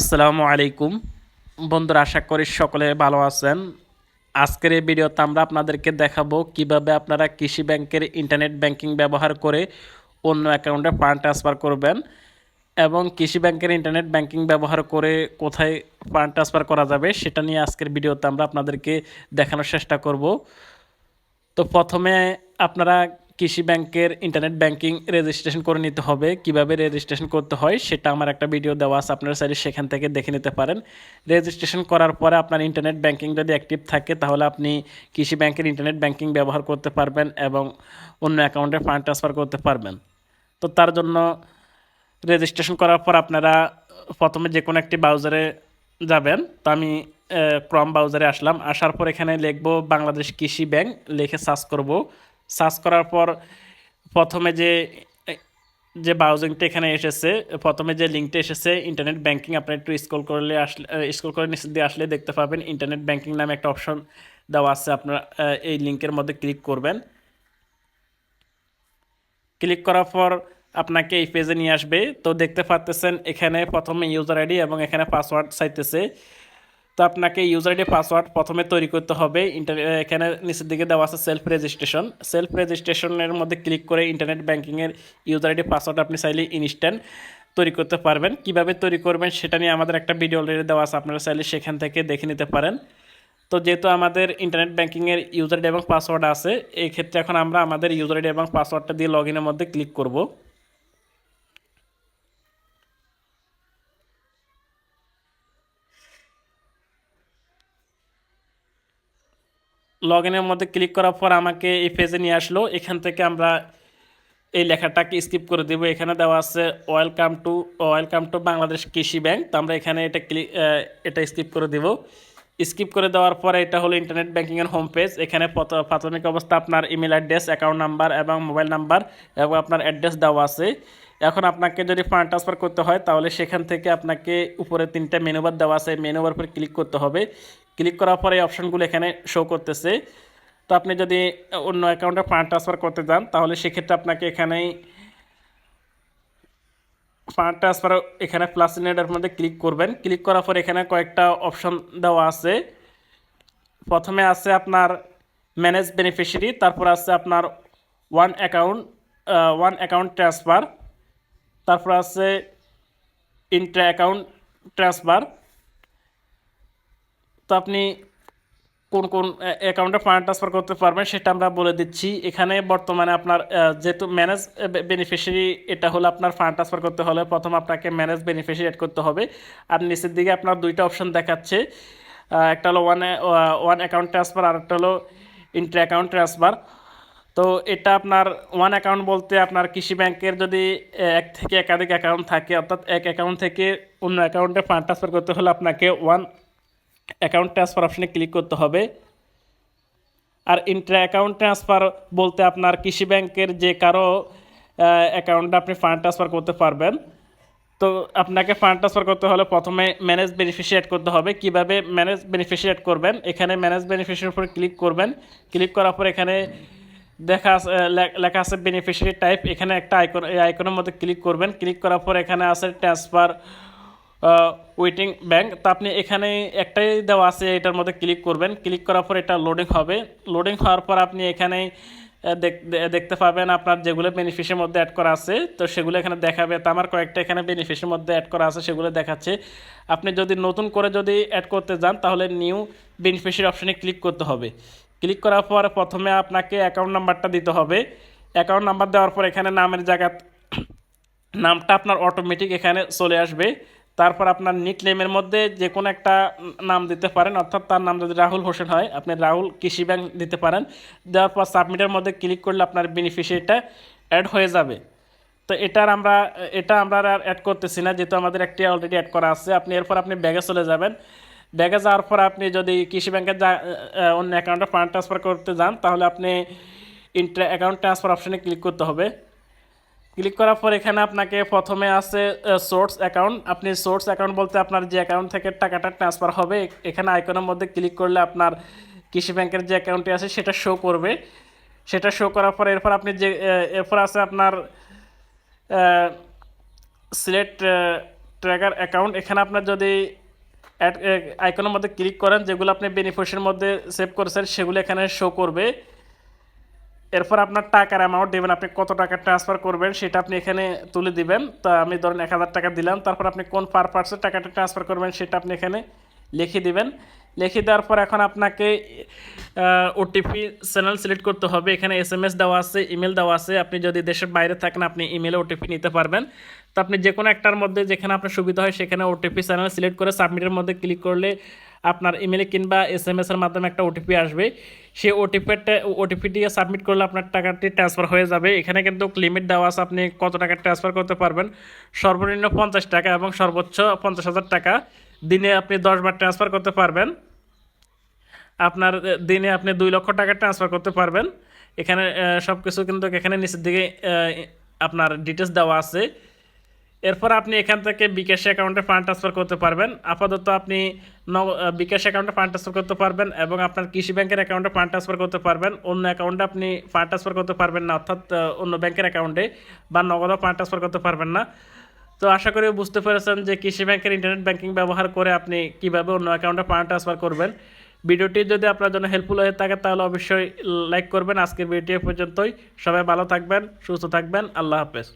আসসালামু আলাইকুম। বন্ধুরা, আশা করি সকলে ভালো আছেন। আজকের এই ভিডিওতে আমরা আপনাদেরকে দেখাবো কীভাবে আপনারা কৃষি ব্যাংকের ইন্টারনেট ব্যাংকিং ব্যবহার করে অন্য অ্যাকাউন্টে ফান্ড ট্রান্সফার করবেন এবং কৃষি ব্যাংকের ইন্টারনেট ব্যাংকিং ব্যবহার করে কোথায় ফান্ড ট্রান্সফার করা যাবে সেটা নিয়ে আজকের ভিডিওতে আমরা আপনাদেরকে দেখানোর চেষ্টা করব। তো প্রথমে আপনারা কৃষি ব্যাংকের ইন্টারনেট ব্যাংকিং রেজিস্ট্রেশন করে নিতে হবে। কীভাবে রেজিস্ট্রেশন করতে হয় সেটা আমার একটা ভিডিও দেওয়া আছে, আপনারা চাইলে সেখান থেকে দেখে নিতে পারেন। রেজিস্ট্রেশন করার পরে আপনার ইন্টারনেট ব্যাংকিং যদি অ্যাক্টিভ থাকে, তাহলে আপনি কৃষি ব্যাংকের ইন্টারনেট ব্যাংকিং ব্যবহার করতে পারবেন এবং অন্য অ্যাকাউন্টে ফান্ড ট্রান্সফার করতে পারবেন। তো তার জন্য রেজিস্ট্রেশন করার পর আপনারা প্রথমে যে কোনো একটি ব্রাউজারে যাবেন। তো আমি ক্রম ব্রাউজারে আসলাম। আসার পর এখানে লিখব বাংলাদেশ কৃষি ব্যাংক, লিখে সার্চ করব। সার্চ করার পর প্রথমে যে যে ব্রাউজিংটা এখানে এসেছে, প্রথমে যে লিঙ্কটা এসেছে ইন্টারনেট ব্যাংকিং আপনি একটু স্ক্রল করলে আসলে স্ক্রল করে নিচে দিয়ে আসলে দেখতে পাবেন ইন্টারনেট ব্যাংকিং নামে একটা অপশন দেওয়া আছে, আপনারা এই লিঙ্কের মধ্যে ক্লিক করবেন। ক্লিক করার পর আপনাকে এই পেজে নিয়ে আসবে। তো দেখতে পাচ্তেছেন এখানে প্রথমে ইউজার আইডি এবং এখানে পাসওয়ার্ড চাইতেছে। তো আপনাকে ইউজার আইডি পাসওয়ার্ড প্রথমে তৈরি করতে হবে। ইন্টার এখানে নিচের দিকে দেওয়া আছে সেলফ রেজিস্ট্রেশন সেলফ রেজিস্ট্রেশনের মধ্যে ক্লিক করে ইন্টারনেট ব্যাংকিংয়ের ইউজার আইডি পাসওয়ার্ড আপনি চাইলে ইনস্ট্যান্ট তৈরি করতে পারবেন। কীভাবে তৈরি করবেন সেটা নিয়ে আমাদের একটা ভিডিও অলরেডি দেওয়া আছে। আপনারা চাইলে সেখান থেকে দেখে নিতে পারেন। তো যেহেতু আমাদের ইন্টারনেট ব্যাংকিংয়ের ইউজার আইডি এবং পাসওয়ার্ড আছে এই ক্ষেত্রে এখন আমরা আমাদের ইউজার আইডি এবং পাসওয়ার্ডটা দিয়ে লগ ইনের মধ্যে ক্লিক করব। লগ ইনের মধ্যে ক্লিক করার পর আমাকে এই পেজে নিয়ে আসলো। এখান থেকে আমরা এই লেখাটাকে স্কিপ করে দেবো। এখানে দেওয়া আছে welcome to welcome to Bangladesh Krishi bank তো আমরা এখানে এটা ক্লিক এটা স্কিপ করে দেব। স্কিপ করে দেওয়ার পরে এটা হলো ইন্টারনেট ব্যাংকিংয়ের হোম পেজ এখানে প্রথ- প্রাথমিক অবস্থা আপনার ইমেল অ্যাড্রেস অ্যাকাউন্ট নাম্বার এবং মোবাইল নাম্বার এবং আপনার অ্যাড্রেস দেওয়া আছে। এখন আপনাকে যদি ফান্ড ট্রান্সফার করতে হয়, তাহলে সেখান থেকে আপনাকে উপরে তিনটা মেনুবার দেওয়া আছে। মেনুবার উপর ক্লিক করতে হবে। ক্লিক করার পরে অপশনগুলো এখানে শো করতেছে। তো আপনি যদি অন্য অ্যাকাউন্টে ফান্ড ট্রান্সফার করতে যান, তাহলে সেক্ষেত্রে আপনাকে এখানেই ফান্ড ট্রান্সফার এখানে প্লাস নেটের মধ্যে ক্লিক করবেন। ক্লিক করার পর এখানে কয়েকটা অপশন দেওয়া আছে। প্রথমে আছে আপনার ম্যানেজ বেনিফিশিয়ারি তারপর আছে আপনার own account own account transfer তারপর আছে ইন্টার অ্যাকাউন্ট ট্রান্সফার তো আপনি কোন কোন অ্যাকাউন্টে ফান্ড ট্রান্সফার করতে পারবেন সেটা আমরা বলে দিচ্ছি। এখানে বর্তমানে আপনার যেহেতু ম্যানেজ বেনিফিশিয়ারি এটা হলো আপনার ফান্ড ট্রান্সফার করতে হলে প্রথম আপনাকে ম্যানেজ বেনিফিশিয়ারি অ্যাড করতে হবে। আর নিচের দিকে আপনার দুইটা অপশন দেখাচ্ছে। একটা হলো ওয়ান ওয়ান অ্যাকাউন্ট ট্রান্সফার আর একটা হলো ইন্টার অ্যাকাউন্ট ট্রান্সফার তো এটা আপনার ওয়ান অ্যাকাউন্ট বলতে আপনার কৃষি ব্যাংকের যদি এক থেকে একাধিক অ্যাকাউন্ট থাকে, অর্থাৎ এক অ্যাকাউন্ট থেকে অন্য অ্যাকাউন্টে ফান্ড ট্রান্সফার করতে হলে আপনাকে ওয়ান অ্যাকাউন্ট ট্রান্সফার অপশানে ক্লিক করতে হবে। আর ইন্টার অ্যাকাউন্ট ট্রান্সফার বলতে আপনার কৃষি ব্যাংকের যে কারও অ্যাকাউন্টে আপনি ফান্ড ট্রান্সফার করতে পারবেন। তো আপনাকে ফান্ড ট্রান্সফার করতে হলে প্রথমে ম্যানেজ বেনিফিশিয়ারি করতে হবে। কীভাবে ম্যানেজ বেনিফিশিয়ারি করবেন? এখানে ম্যানেজ বেনিফিশিয়ারির উপর ক্লিক করবেন। ক্লিক করার পর এখানে দেখা লেখা আছে বেনিফিশিয়ারি টাইপ এখানে একটা আইকন এই আইকনের মধ্যে ক্লিক করবেন। ক্লিক করার পর এখানে আছে ট্রান্সফার ওয়েটিং ব্যাংক তা আপনি এখানে একটাই দেওয়া আছে, এটার মধ্যে ক্লিক করবেন। ক্লিক করার পর এটা লোডিং হবে। লোডিং হওয়ার পর আপনি এখানে দেখতে পাবেন আপনার যেগুলো বেনিফিসের মধ্যে অ্যাড করা আছে। তো সেগুলো এখানে দেখাবে। তো আমার কয়েকটা এখানে বেনিফিসের মধ্যে অ্যাড করা আছে, সেগুলো দেখাচ্ছে। আপনি যদি নতুন করে যদি অ্যাড করতে যান, তাহলে নিউ বেনিফিশিয়ারি অপশানে ক্লিক করতে হবে। ক্লিক করার পর প্রথমে আপনাকে অ্যাকাউন্ট নাম্বারটা দিতে হবে। অ্যাকাউন্ট নাম্বার দেওয়ার পর এখানে নামের জায়গা নামটা আপনার অটোমেটিক এখানে চলে আসবে। তারপর আপনার নিক নেমের মধ্যে যে কোনো একটা নাম দিতে পারেন, অর্থাৎ তার নাম যদি রাহুল হোসেন হয়, আপনি রাহুল কৃষি ব্যাংক দিতে পারেন। দেওয়ার পর সাবমিটের মধ্যে ক্লিক করলে আপনার বেনিফিশিয়ারিটা অ্যাড হয়ে যাবে। তো এটার আমরা, এটা আমরা আর অ্যাড করতেছি না, যেহেতু আমাদের একটি অলরেডি অ্যাড করা আছে। আপনি এরপর আপনি ব্যাগে চলে যাবেন। ব্যাগে যাওয়ার পর আপনি যদি কৃষি ব্যাংকের যা অন্য অ্যাকাউন্টে ফান্ড ট্রান্সফার করতে যান, তাহলে আপনি ইন্টার অ্যাকাউন্ট ট্রান্সফার অপশানে ক্লিক করতে হবে। ক্লিক করার পর এখানে আপনাকে প্রথমে আছে সোর্স অ্যাকাউন্ট আপনি সোর্স অ্যাকাউন্ট বলতে আপনার যে অ্যাকাউন্ট থেকে টাকাটা ট্রান্সফার হবে এখানে আইকনের মধ্যে ক্লিক করলে আপনার কৃষি ব্যাংকের যে অ্যাকাউন্টটি আছে সেটা শো করবে। সেটা শো করার পর এরপর আপনি যে এরপর আছে আপনার সিলেক্ট ট্র্যাকার অ্যাকাউন্ট এখানে আপনার যদি আইকনের মধ্যে ক্লিক করেন, যেগুলো আপনি বেনিফিশিয়ারির মধ্যে সেভ করেছেন, সেগুলো এখানে শো করবে। এরপর আপনার টাকার অ্যামাউন্ট দেবেন আপনি কত টাকা ট্রান্সফার করবেন, সেটা আপনি এখানে তুলে দিবেন। তো আমি ধরেন এক হাজার টাকা দিলাম, তারপর আপনি কোন পারপাসে টাকাটা ট্রান্সফার করবেন সেটা আপনি এখানে লিখে দিবেন। লিখে দেওয়ার পর এখন আপনাকে ওটিপি চ্যানেল সিলেক্ট করতে হবে। এখানে এস এম এস দেওয়া আছে ইমেল দেওয়া আছে। আপনি যদি দেশের বাইরে থাকেন, আপনি ইমেলে ওটিপি নিতে পারবেন। তো আপনি যে কোনো একটার মধ্যে যেখানে আপনার সুবিধা হয়, সেখানে ওটিপি চ্যানেল সিলেক্ট করে সাবমিটের মধ্যে ক্লিক করলে আপনার ইমেলে কিংবা এস এম এসের মাধ্যমে একটা ওটিপি আসবে। সেই ওটিপিটা ওটিপি দিয়ে সাবমিট করলে আপনার টাকাটি ট্রান্সফার হয়ে যাবে। এখানে কিন্তু লিমিট দেওয়া আছে, আপনি কত টাকা ট্রান্সফার করতে পারবেন। সর্বনিম্ন পঞ্চাশ টাকা এবং সর্বোচ্চ পঞ্চাশ হাজার টাকা দিনে আপনি দশ বার ট্রান্সফার করতে পারবেন। আপনার দিনে আপনি দুই লক্ষ টাকা ট্রান্সফার করতে পারবেন। এখানে সব কিছু কিন্তু এখানে নিচের দিকে আপনার ডিটেলস দেওয়া আছে। এরপর আপনি এখান থেকে বিকাশ অ্যাকাউন্টে ফান্ড ট্রান্সফার করতে পারবেন। আপাতত আপনি বিকাশ অ্যাকাউন্টে ফান্ড ট্রান্সফার করতে পারবেন এবং আপনার কৃষি ব্যাংকের অ্যাকাউন্টে ফান্ড ট্রান্সফার করতে পারবেন। অন্য অ্যাকাউন্টে আপনি ফান্ড ট্রান্সফার করতে পারবেন না, অর্থাৎ অন্য ব্যাংকের অ্যাকাউন্টে বা নগদও ফান্ড ট্রান্সফার করতে পারবেন না। তো আশা করি বুঝতে পেরেছেন যে কৃষি ব্যাংকের ইন্টারনেট ব্যাংকিং ব্যবহার করে আপনি কীভাবে অন্য অ্যাকাউন্টে ফান্ড ট্রান্সফার করবেন। ভিডিওটি যদি আপনার জন্য হেল্পফুল হয়ে থাকে, তাহলে অবশ্যই লাইক করবেন। আজকের ভিডিও এ পর্যন্তই। সবাই ভালো থাকবেন, সুস্থ থাকবেন। আল্লাহ হাফেজ।